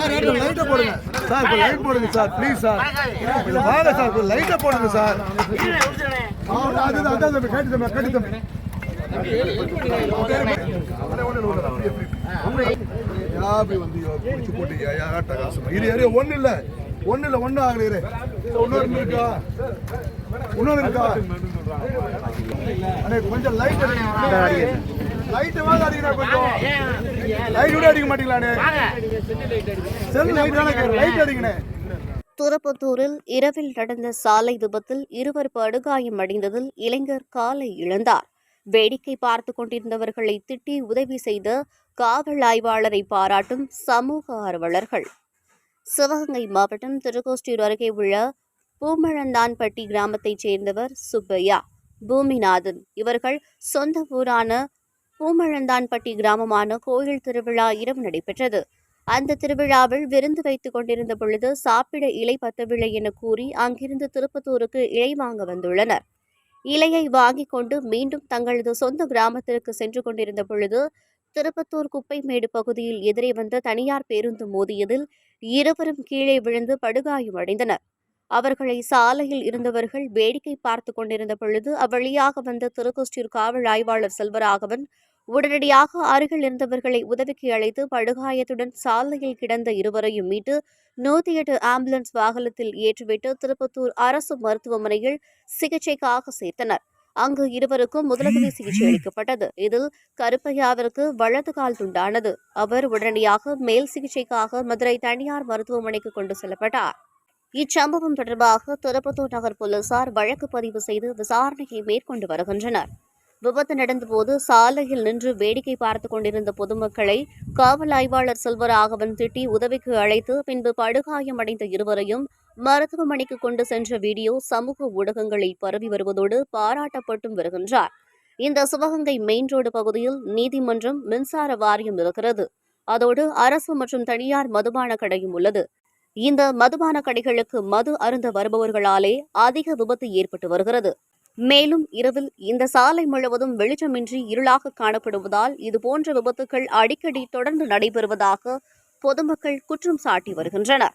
Sir கொஞ்சம் லைட்டை போடுங்க. சார் கொஞ்சம் லைட் போடுங்க சார். Please sir. வாங்க சார். லைட்டை போடுங்க சார். ஆ, அதுதான் அதான் தம்பி கேட்டு தம்பி கேட்டு தம்பி ஒண்ணு இல்ல ஒண்ணு இல்ல ஒண்ணு ஆகல இரு இன்னொரு இருக்கா இன்னொரு இருக்கா அண்ணே கொஞ்சம். லைட் அடிங்க லைட் வாங்க. அடிக்கிறா கொஞ்சம் லைட் கூட அடிக்க மாட்டீங்களாண்ணே? துரப்பத்தூரில் இரவில் நடந்த சாலை விபத்தில் இருவர் படுகாயமடைந்ததில் இளைஞர் காலை இழந்தார். வேடிக்கை பார்த்து கொண்டிருந்தவர்களை திட்டி உதவி செய்த காவல் ஆய்வாளரை பாராட்டும் சமூக ஆர்வலர்கள். சிவகங்கை மாவட்டம் திருக்கோஷ்டியூர் அருகே உள்ள பூமழந்தான்பட்டி கிராமத்தைச் சேர்ந்தவர் சுப்பையா. பூமிநாதன் இவர்கள் சொந்த ஊரான பூமழந்தான்பட்டி கிராமமான கோயில் திருவிழா இரவு நடைபெற்றது. அந்த திருவிழாவில் விருந்து வைத்துக் கொண்டிருந்த பொழுது சாப்பிட இலை பத்தவில்லை என கூறி அங்கிருந்து திருப்பத்தூருக்கு இலை வாங்க வந்துள்ளனர். இலையை வாங்கிக் கொண்டு மீண்டும் தங்களது சொந்த கிராமத்திற்கு சென்று கொண்டிருந்த பொழுது திருப்பத்தூர் குப்பைமேடு பகுதியில் எதிரே வந்த தனியார் பேருந்து மோதியதில் இருவரும் கீழே விழுந்து படுகாயமடைந்தனர் அவர்களை சாலையில் இருந்தவர்கள் வேடிக்கை பார்த்து கொண்டிருந்த பொழுது அவ்வழியாக வந்த திருக்கோஷ்டியூர் காவல் ஆய்வாளர் செல்வராகவன் உடனடியாக அருகில் இருந்தவர்களை உதவிக்கு அழைத்து படுகாயத்துடன் சாலையில் கிடந்த இருவரையும் மீட்டு நூத்தி எட்டு ஆம்புலன்ஸ் வாகனத்தில் ஏற்றிவிட்டு திருப்பத்தூர் அரசு மருத்துவமனையில் சிகிச்சைக்காக சேர்த்தனர். அங்கு இருவருக்கும் முதலுதவி சிகிச்சை அளிக்கப்பட்டது. இதில் கருப்பையாவிற்கு வலது கால் துண்டானது. அவர் உடனடியாக மேல் சிகிச்சைக்காக மதுரை தனியார் மருத்துவமனைக்கு கொண்டு செல்லப்பட்டார். இச்சம்பவம் தொடர்பாக திருப்பத்தூர் நகர் போலீசார் வழக்கு பதிவு செய்து விசாரணையை மேற்கொண்டு வருகின்றனர். விபத்து நடந்தபோது சாலையில் நின்று வேடிக்கை பார்த்து கொண்டிருந்த பொதுமக்களை காவல் ஆய்வாளர் செல்வராகவன் திட்டி உதவிக்கு அழைத்து பின்பு படுகாயமடைந்த இருவரையும் மருத்துவமனைக்கு கொண்டு சென்ற வீடியோ சமூக ஊடகங்களில் பரவி வருவதோடு பாராட்டப்பட்டும் வருகின்றார். இந்த சிவகங்கை மெயின் ரோடு பகுதியில் நீதிமன்றம் மின்சார வாரியம் இருக்கிறது. அதோடு அரசு மற்றும் தனியார் மதுபான கடையும் உள்ளது. இந்த மதுபான கடைகளுக்கு மது அருந்த வருபவர்களாலே அதிக விபத்து ஏற்பட்டு வருகிறது. மேலும் இரவில் இந்த சாலை முழுவதும் வெளிச்சமின்றி இருளாக காணப்படுவதால் இதுபோன்ற விபத்துகள் அடிக்கடி தொடர்ந்து நடைபெறுவதாக பொதுமக்கள் குற்றம் சாட்டி வருகின்றனர்.